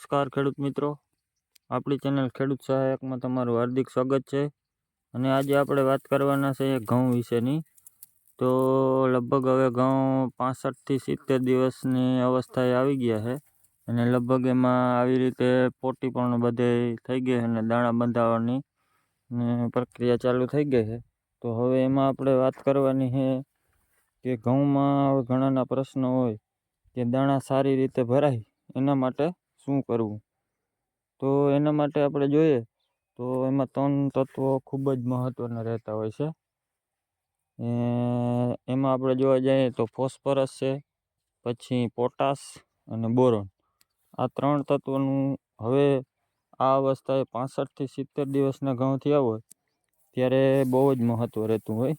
નમસ્કાર ખેડૂત મિત્રો. આપણી ચેનલ ખેડૂત સહાયકમાં તમારું હાર્દિક સ્વાગત છે. અને આજે આપણે વાત કરવાના છે ઘઉં વિશેની. તો લગભગ હવે ઘઉં પાસઠથી સિત્તેર દિવસની અવસ્થાએ આવી ગયા છે. અને લગભગ એમાં આવી રીતે પોટી પણ બધે થઈ ગઈ અને દાણા બંધાવવાની પ્રક્રિયા ચાલુ થઈ ગઈ છે. તો હવે એમાં આપણે વાત કરવાની છે કે ઘઉંમાં ઘણાના પ્રશ્નો હોય કે દાણા સારી રીતે ભરાય એના માટે શું કરવું? તો એના માટે આપણે જોઈએ તો એમાં ત્રણ તત્વો ખૂબ જ મહત્ત્વના રહેતા હોય છે. એમાં આપણે જોવા જઈએ તો ફોસ્ફરસ છે, પછી પોટાશ અને બોરોન. આ ત્રણ તત્વોનું હવે આ અવસ્થાએ પાસઠથી સિત્તેર દિવસના ઘઉં થયા ત્યારે બહુ જ મહત્ત્વ રહેતું હોય.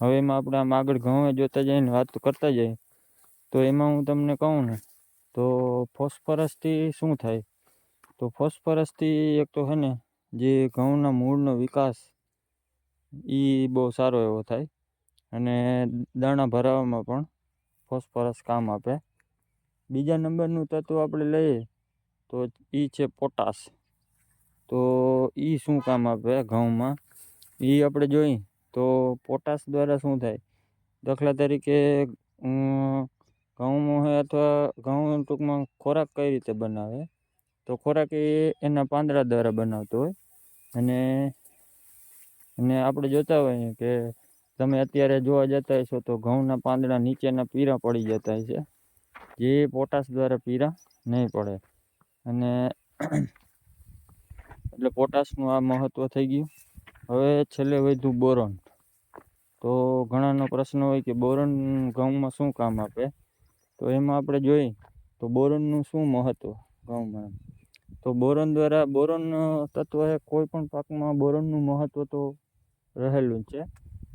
હવે એમાં આપણે આમ આગળ ઘઉં જોતા જઈને વાત કરતા જઈએ તો એમાં હું તમને કહું ને તો ફોસ્ફરસથી શું થાય? તો ફોસ્ફરસથી એક તો છે ને, જે ઘઉંના મૂળનો વિકાસ એ બહુ સારો એવો થાય અને દાણા ભરાવામાં પણ ફોસ્ફરસ કામ આપે. બીજા નંબરનું તત્વ આપણે લઈએ તો એ છે પોટાશ. તો એ શું કામ આપે ઘઉંમાં? એ આપણે જોઈએ તો પોટાશ દ્વારા શું થાય? દાખલા તરીકે અથવા ઘઉં ટૂંકમાં ખોરાક કઈ રીતે બનાવે? તો ખોરાક એ એના પાંદડા દ્વારા બનાવતો હોય. અને અને આપણે જોતા હોઈએ કે તમે અત્યારે જોવા જતા હશો તો ઘઉંના પાંદડા નીચેના પીરા પડી જતા છે જે પોટાશ દ્વારા પીરા નહીં પડે. અને એટલે પોટાશનું આ મહત્ત્વ થઈ ગયું. હવે છેલ્લે વધ્યું બોરોન. તો ઘણાનો પ્રશ્ન હોય કે બોરોન ઘઉંમાં શું કામ આપે? તો એમાં આપણે જોઈએ તો બોરોનનું શું મહત્ત્વ ઘઉંમાં તો બોરોન દ્વારા, બોરોન તત્વ એ કોઈ પણ પાકમાં બોરોનનું મહત્ત્વ તો રહેલું છે.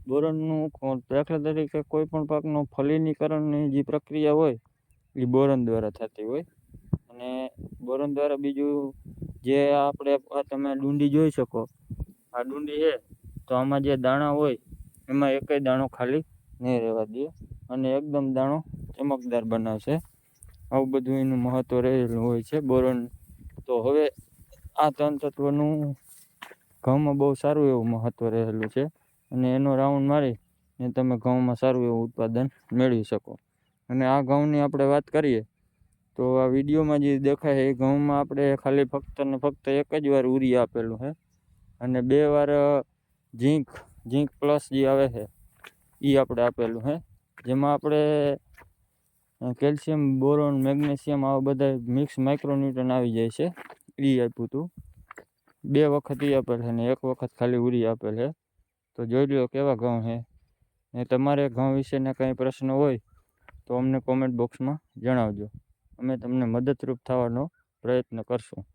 બોરોનનું દાખલા તરીકે કોઈ પણ પાકનો ફલિનીકરણની જે પ્રક્રિયા હોય, એ બોરોન દ્વારા થતી હોય. અને બોરોન દ્વારા બીજું જે આપણે તમે ડુંડી જોઈ શકો. આ ડુંડી છે, તો આમાં જે દાણા હોય, એમાં એકેય દાણો ખાલી નહીં રહેવા દે. અને એકદમ દાણો ચમકદાર બનાવશે આવું બધું એનું મહત્ત્વ રહેલું હોય છે. બોરોન તો હવે આ ત્રણ તત્વનું ઘઉંમાં બહુ સારું એવું મહત્ત્વ રહેલું છે. અને એનો રાઉન્ડ મારી ને તમે ઘઉંમાં સારું એવું ઉત્પાદન મેળવી શકો. અને આ ઘઉંની આપણે વાત કરીએ તો આ વિડીયોમાં જે દેખાય એ ઘઉંમાં આપણે ખાલી ફક્ત ને ફક્ત એક જ વાર ઉરી આપેલું છે. અને બે વાર ઝીંક ઝીંક પ્લસ જે આવે છે એ આપણે આપેલું છે. જેમાં આપણે કેલ્શિયમ, બોરોન, મેગ્નેશિયમ આવા બધા મિક્સ માઇક્રોન્યુટન આવી જાય છે. એ આપ્યું હતું બે વખત એ આપેલ છે ને એક વખત ખાલી ઉરી આપેલ છે. તો જોઈ લો કેવા ઘઉં છે. ને તમારે ઘઉં વિશેના કંઈ પ્રશ્ન હોય તો અમને કોમેન્ટ બોક્સમાં જણાવજો. અમે તમને મદદરૂપ થવાનો પ્રયત્ન કરશું.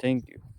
Thank you